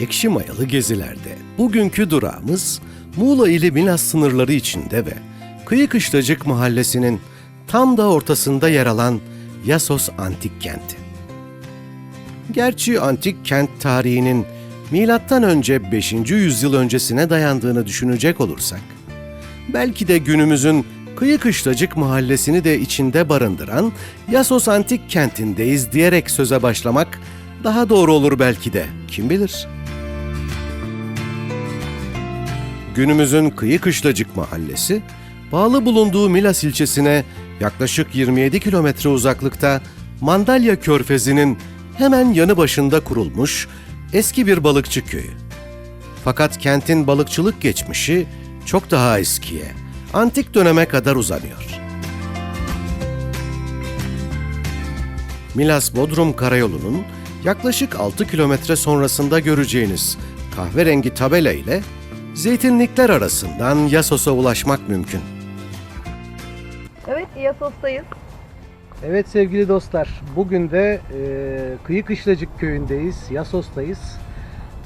Ekşi Mayalı Gezilerde bugünkü durağımız Muğla ili Milas sınırları içinde ve Kıyı Kışlacık mahallesinin tam da ortasında yer alan Yasos Antik Kenti. Gerçi antik kent tarihinin milattan önce 5. yüzyıl öncesine dayandığını düşünecek olursak, belki de günümüzün Kıyı Kışlacık mahallesini de içinde barındıran Yasos Antik Kenti'ndeyiz diyerek söze başlamak daha doğru olur belki de, kim bilir? Günümüzün Kıyı Kışlacık mahallesi, bağlı bulunduğu Milas ilçesine yaklaşık 27 kilometre uzaklıkta Mandalya Körfezi'nin hemen yanı başında kurulmuş eski bir balıkçı köyü. Fakat kentin balıkçılık geçmişi çok daha eskiye, antik döneme kadar uzanıyor. Milas-Bodrum Karayolu'nun yaklaşık 6 kilometre sonrasında göreceğiniz kahverengi tabela ile zeytinlikler arasından Yasos'a ulaşmak mümkün. Evet, İyasos'tayız. Evet sevgili dostlar, bugün de e, Kıyı Kışlacık köyündeyiz, Yasos'tayız.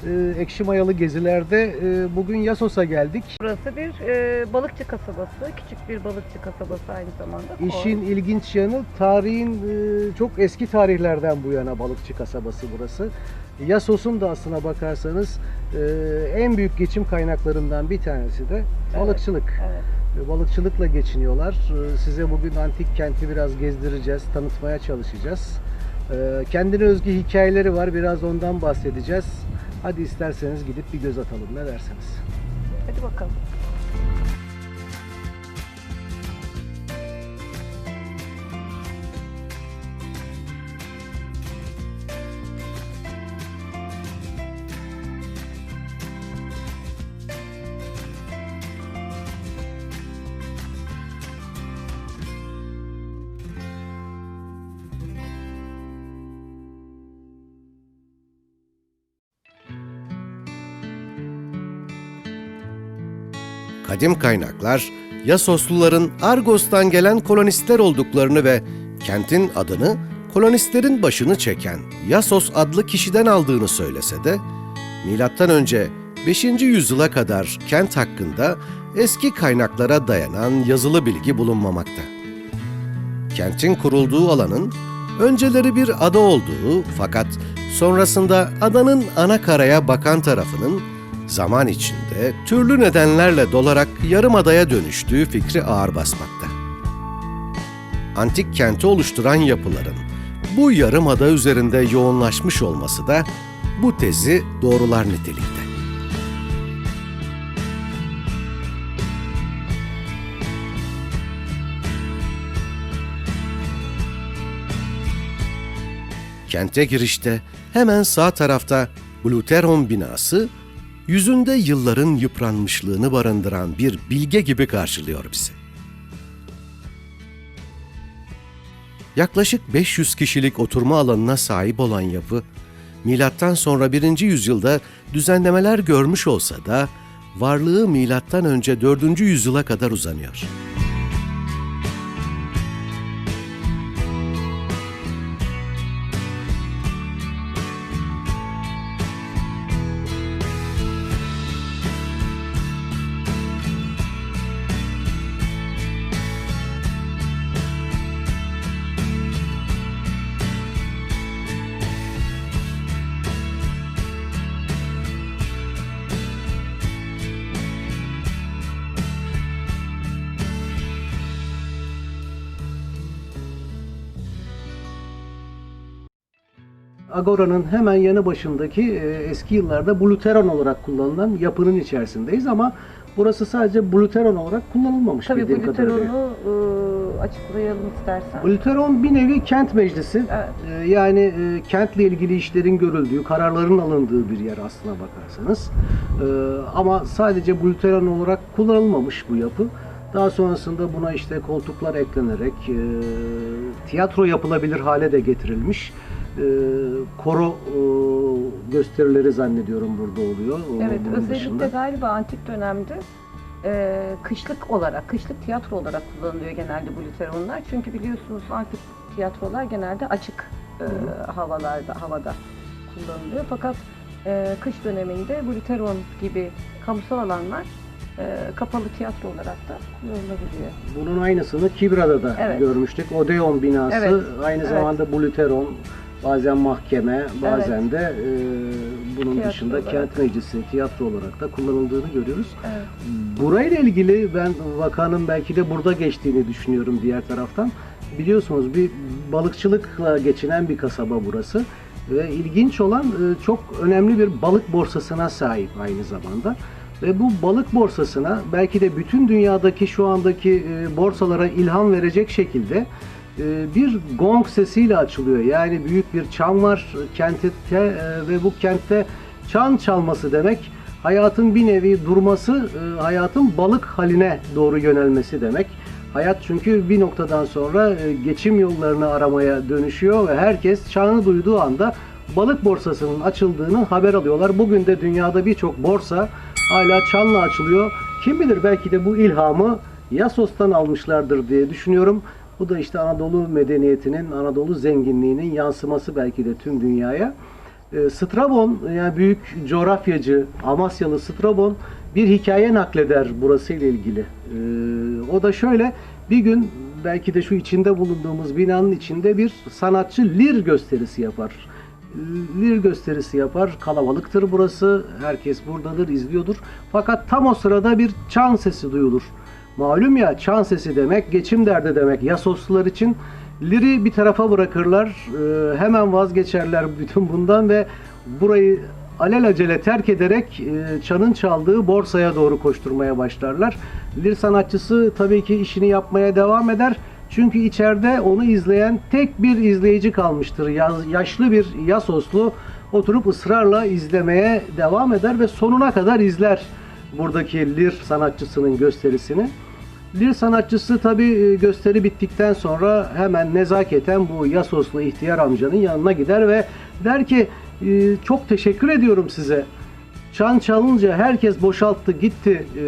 E, ekşi mayalı gezilerde e, bugün Yasos'a geldik. Burası bir e, balıkçı kasabası, küçük bir balıkçı kasabası aynı zamanda. İşin ilginç yanı tarihin e, çok eski tarihlerden bu yana balıkçı kasabası burası. Yasos'un da aslına bakarsanız e, en büyük geçim kaynaklarından bir tanesi de balıkçılık. Evet. Ve Balıkçılıkla geçiniyorlar. Ee, Size bugün antik kenti biraz gezdireceğiz, tanıtmaya çalışacağız. Ee, Kendine özgü hikayeleri var, biraz ondan bahsedeceğiz. Hadi isterseniz gidip bir göz atalım, ne dersiniz? Hadi bakalım. Kadim kaynaklar, Yasosluların Argos'tan gelen kolonistler olduklarını ve kentin adını kolonistlerin başını çeken Yasos adlı kişiden aldığını söylese de, milattan önce 5. yüzyıla kadar kent hakkında eski kaynaklara dayanan yazılı bilgi bulunmamakta. Kentin kurulduğu alanın önceleri bir ada olduğu fakat sonrasında adanın ana karaya bakan tarafının zaman içinde türlü nedenlerle dolarak yarım adaya dönüştüğü fikri ağır basmakta. Antik kenti oluşturan yapıların bu yarım ada üzerinde yoğunlaşmış olması da bu tezi doğrular nitelikte. Kente girişte hemen sağ tarafta Bluteron binası yüzünde yılların yıpranmışlığını barındıran bir bilge gibi karşılıyor bizi. Yaklaşık 500 kişilik oturma alanına sahip olan yapı, milattan sonra 1. yüzyılda düzenlemeler görmüş olsa da varlığı milattan önce 4. yüzyıla kadar uzanıyor. Agora'nın hemen yanı başındaki e, eski yıllarda Bluteron olarak kullanılan yapının içerisindeyiz ama burası sadece Bluteron olarak kullanılmamış Tabii bildiğim kadarıyla. lüteronu e, açıklayalım istersen. Bluteron bir nevi kent meclisi. Evet. Ee, Yani e, kentle ilgili işlerin görüldüğü, kararların alındığı bir yer aslına bakarsanız. Ee, ama sadece Bluteron olarak kullanılmamış bu yapı. Daha sonrasında buna işte koltuklar eklenerek e, tiyatro yapılabilir hale de getirilmiş. E, koro e, gösterileri zannediyorum burada oluyor. o- Evet, özellikle dışında. galiba antik dönemde e, kışlık olarak, kışlık tiyatro olarak kullanılıyor genelde bu lüteronlar. Çünkü biliyorsunuz antik tiyatrolar genelde açık e, havalarda, havada kullanılıyor. Fakat e, kış döneminde bu Lüteron gibi kamusal alanlar e, kapalı tiyatro olarak da kullanılabiliyor. Bunun aynısını Kibra'da da Evet. görmüştük. Odeon binası Evet, aynı evet. zamanda Bluteron, bazen mahkeme, bazen de e, bunun Tiyatro dışında olarak. kent meclisi, tiyatro olarak da kullanıldığını görüyoruz. Evet. Burayla ilgili ben vakanın belki de burada geçtiğini düşünüyorum diğer taraftan. Biliyorsunuz bir balıkçılıkla geçinen bir kasaba burası. Ve ilginç olan e, çok önemli bir balık borsasına sahip aynı zamanda. Ve bu balık borsasına belki de bütün dünyadaki şu andaki e, borsalara ilham verecek şekilde bir gong sesiyle açılıyor. Yani büyük bir çan var kentte e, ve bu kentte çan çalması demek hayatın bir nevi durması, e, hayatın balık haline doğru yönelmesi demek. Hayat çünkü bir noktadan sonra e, geçim yollarını aramaya dönüşüyor ve herkes çağını duyduğu anda balık borsasının açıldığını haber alıyorlar. Bugün de dünyada birçok borsa hala çanla açılıyor. Kim bilir belki de bu ilhamı Yasos'tan almışlardır diye düşünüyorum. Bu da işte Anadolu medeniyetinin, Anadolu zenginliğinin yansıması belki de tüm dünyaya. E, Strabon yani büyük coğrafyacı Amasyalı Strabon bir hikaye nakleder burası ile ilgili. E, o da şöyle bir gün belki de şu içinde bulunduğumuz binanın içinde bir sanatçı lir gösterisi yapar. Lir gösterisi yapar. Kalabalıktır burası. Herkes buradadır, izliyordur. Fakat tam o sırada bir çan sesi duyulur. Malum ya çan sesi demek geçim derdi demek. Yasoslular için Liri bir tarafa bırakırlar. e, hemen vazgeçerler bütün bundan ve burayı alelacele terk ederek e, çanın çaldığı borsaya doğru koşturmaya başlarlar. Lir sanatçısı tabii ki işini yapmaya devam eder. Çünkü içeride onu izleyen tek bir izleyici kalmıştır. Yaşlı bir Yasoslu oturup ısrarla izlemeye devam eder ve sonuna kadar izler buradaki Lir sanatçısının gösterisini. Lir sanatçısı tabi gösteri bittikten sonra hemen nezaketen bu Yasoslu ihtiyar amcanın yanına gider ve der ki "E, çok teşekkür ediyorum size. Çan çalınca herkes boşalttı gitti. E,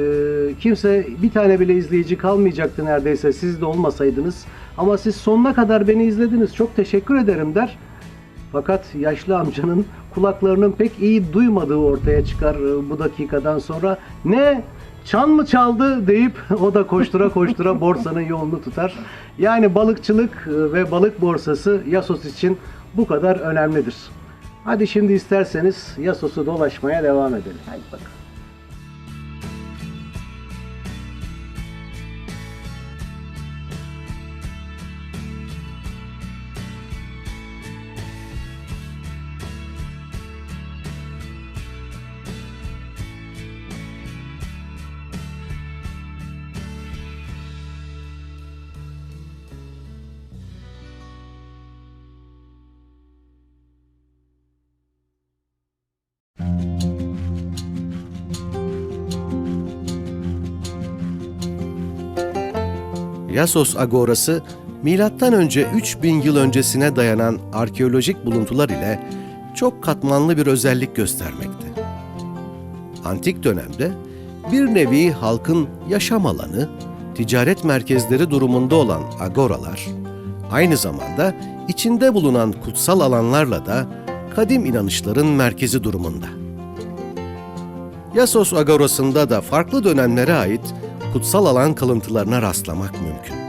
kimse bir tane bile izleyici kalmayacaktı neredeyse siz de olmasaydınız. Ama siz sonuna kadar beni izlediniz. Çok teşekkür ederim der. Fakat yaşlı amcanın kulaklarının pek iyi duymadığı ortaya çıkar e, bu dakikadan sonra. Ne? Çan mı çaldı deyip o da koştura koştura borsanın yolunu tutar. Yani balıkçılık e, ve balık borsası Yasos için bu kadar önemlidir. Hadi şimdi isterseniz Yasos'u dolaşmaya devam edelim. Hadi bakalım. Yasos Agorası, milattan önce 3000 yıl öncesine dayanan arkeolojik buluntular ile çok katmanlı bir özellik göstermekte. Antik dönemde bir nevi halkın yaşam alanı, ticaret merkezleri durumunda olan agoralar, aynı zamanda içinde bulunan kutsal alanlarla da kadim inanışların merkezi durumunda. Yasos Agorası'nda da farklı dönemlere ait kutsal alan kalıntılarına rastlamak mümkün.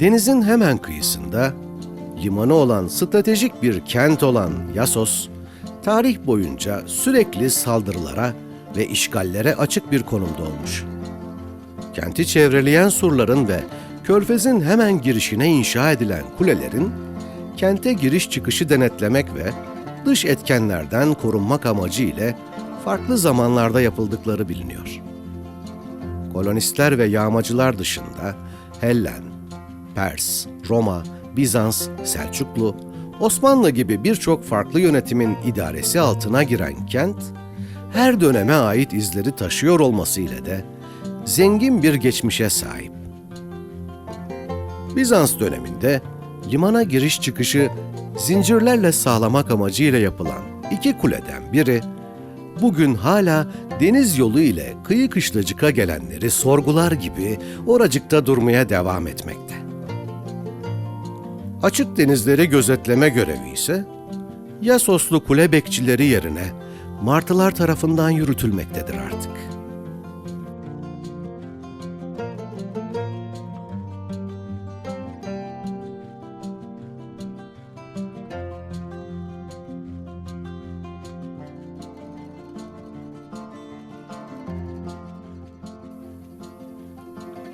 Denizin hemen kıyısında limanı olan stratejik bir kent olan Yasos, tarih boyunca sürekli saldırılara ve işgallere açık bir konumda olmuş. Kenti çevreleyen surların ve körfezin hemen girişine inşa edilen kulelerin, kente giriş çıkışı denetlemek ve dış etkenlerden korunmak amacı ile farklı zamanlarda yapıldıkları biliniyor. Kolonistler ve yağmacılar dışında Hellen, Pers, Roma, Bizans, Selçuklu, Osmanlı gibi birçok farklı yönetimin idaresi altına giren kent, her döneme ait izleri taşıyor olması ile de zengin bir geçmişe sahip. Bizans döneminde limana giriş çıkışı zincirlerle sağlamak amacıyla yapılan iki kuleden biri bugün hala deniz yolu ile kıyı kışlacıka gelenleri sorgular gibi oracıkta durmaya devam etmekte. Açık denizleri gözetleme görevi ise Yasoslu kule bekçileri yerine martılar tarafından yürütülmektedir artık.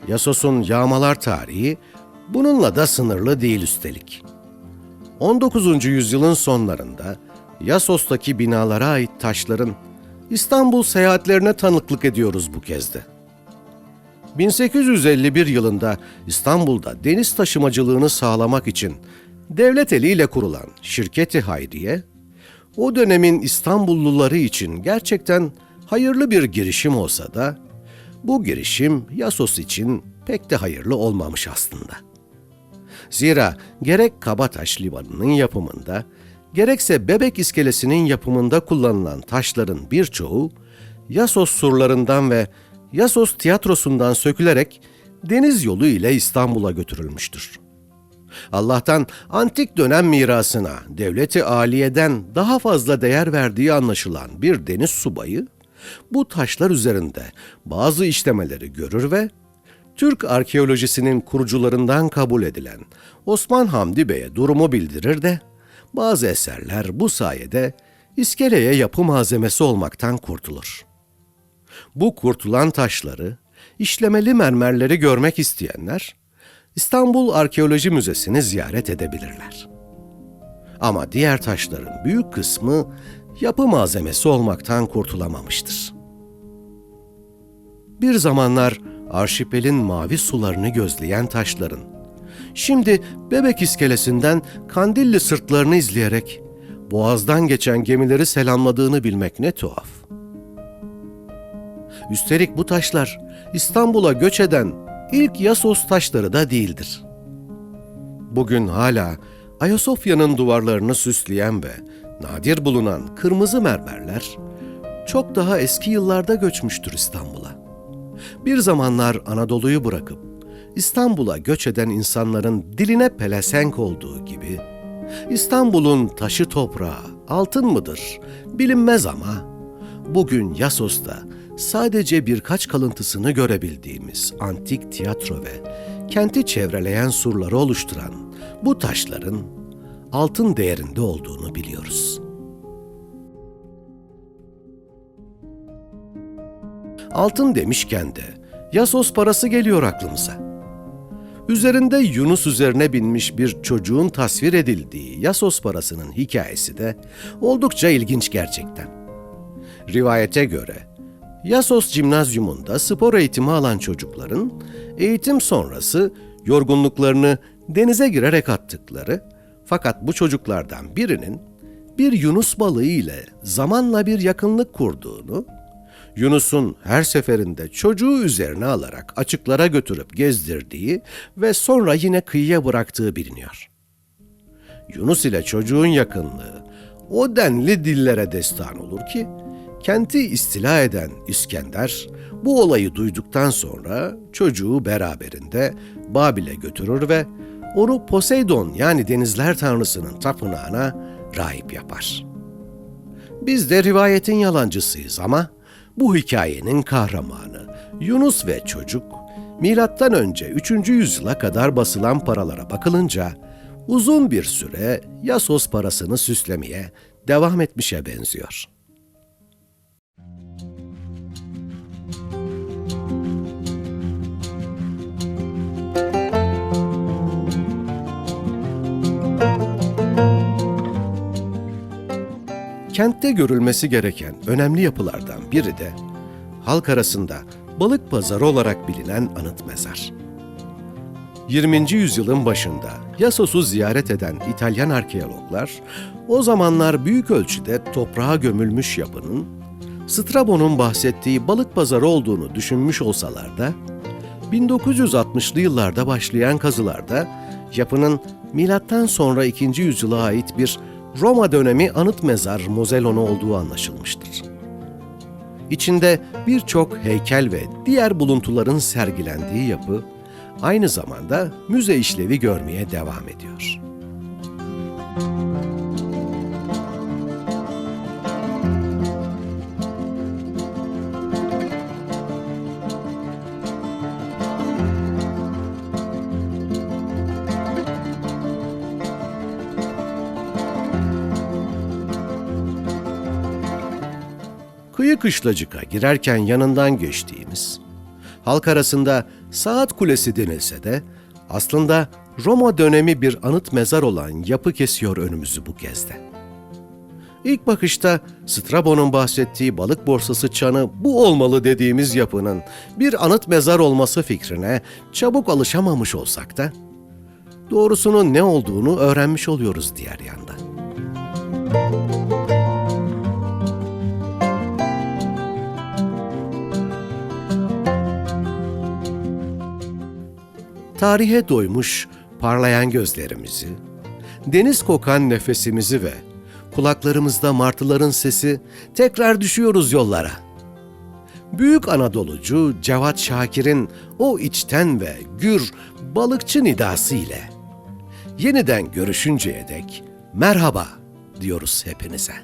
Yasos'un yağmalar tarihi bununla da sınırlı değil üstelik. 19. yüzyılın sonlarında Yasos'taki binalara ait taşların İstanbul seyahatlerine tanıklık ediyoruz bu kez de. 1851 yılında İstanbul'da deniz taşımacılığını sağlamak için devlet eliyle kurulan Şirketi Hayriye, o dönemin İstanbulluları için gerçekten hayırlı bir girişim olsa da bu girişim Yasos için pek de hayırlı olmamış aslında. Zira gerek Kabataş Limanı'nın yapımında, gerekse Bebek İskelesi'nin yapımında kullanılan taşların birçoğu Yasos surlarından ve Yasos tiyatrosundan sökülerek deniz yolu ile İstanbul'a götürülmüştür. Allah'tan antik dönem mirasına devleti aliyeden daha fazla değer verdiği anlaşılan bir deniz subayı, bu taşlar üzerinde bazı işlemeleri görür ve Türk arkeolojisinin kurucularından kabul edilen Osman Hamdi Bey'e durumu bildirir de bazı eserler bu sayede iskeleye yapı malzemesi olmaktan kurtulur. Bu kurtulan taşları, işlemeli mermerleri görmek isteyenler İstanbul Arkeoloji Müzesi'ni ziyaret edebilirler. Ama diğer taşların büyük kısmı yapı malzemesi olmaktan kurtulamamıştır. Bir zamanlar arşipelin mavi sularını gözleyen taşların, şimdi Bebek iskelesinden Kandilli sırtlarını izleyerek boğazdan geçen gemileri selamladığını bilmek ne tuhaf. Üstelik bu taşlar İstanbul'a göç eden ilk Yasos taşları da değildir. Bugün hala Ayasofya'nın duvarlarını süsleyen ve nadir bulunan kırmızı mermerler çok daha eski yıllarda göçmüştür İstanbul'a. Bir zamanlar Anadolu'yu bırakıp İstanbul'a göç eden insanların diline pelesenk olduğu gibi İstanbul'un taşı toprağı altın mıdır bilinmez ama bugün Yasos'ta sadece birkaç kalıntısını görebildiğimiz antik tiyatro ve kenti çevreleyen surları oluşturan bu taşların altın değerinde olduğunu biliyoruz. Altın demişken de Yasos parası geliyor aklımıza. Üzerinde Yunus üzerine binmiş bir çocuğun tasvir edildiği Yasos parasının hikayesi de oldukça ilginç gerçekten. Rivayete göre Yasos Cimnazyumunda spor eğitimi alan çocukların eğitim sonrası yorgunluklarını denize girerek attıkları fakat bu çocuklardan birinin bir Yunus balığı ile zamanla bir yakınlık kurduğunu, Yunus'un her seferinde çocuğu üzerine alarak açıklara götürüp gezdirdiği ve sonra yine kıyıya bıraktığı biliniyor. Yunus ile çocuğun yakınlığı o denli dillere destan olur ki, kenti istila eden İskender bu olayı duyduktan sonra çocuğu beraberinde Babil'e götürür ve onu Poseidon yani denizler tanrısının tapınağına rahip yapar. Biz de rivayetin yalancısıyız ama bu hikayenin kahramanı Yunus ve çocuk milattan önce 3. yüzyıla kadar basılan paralara bakılınca uzun bir süre Yasos parasını süslemeye devam etmişe benziyor. Kentte görülmesi gereken önemli yapılardan biri de halk arasında balık pazarı olarak bilinen anıt mezar. 20. yüzyılın başında Yasos'u ziyaret eden İtalyan arkeologlar o zamanlar büyük ölçüde toprağa gömülmüş yapının Strabo'nun bahsettiği balık pazarı olduğunu düşünmüş olsalar da 1960'lı yıllarda başlayan kazılarda yapının milattan sonra 2. yüzyıla ait bir Roma dönemi anıt mezar mozelonu olduğu anlaşılmıştır. İçinde birçok heykel ve diğer buluntuların sergilendiği yapı aynı zamanda müze işlevi görmeye devam ediyor. Kıyı kışlacıka girerken yanından geçtiğimiz, halk arasında saat kulesi denilse de aslında Roma dönemi bir anıt mezar olan yapı kesiyor önümüzü bu gezde. İlk bakışta Strabo'nun bahsettiği balık borsası çanı bu olmalı dediğimiz yapının bir anıt mezar olması fikrine çabuk alışamamış olsak da doğrusunun ne olduğunu öğrenmiş oluyoruz diğer yanda. Tarihe doymuş parlayan gözlerimizi, deniz kokan nefesimizi ve kulaklarımızda martıların sesi tekrar düşüyoruz yollara. Büyük Anadolucu Cevat Şakir'in o içten ve gür balıkçı nidası ile yeniden görüşünceye dek merhaba diyoruz hepinize.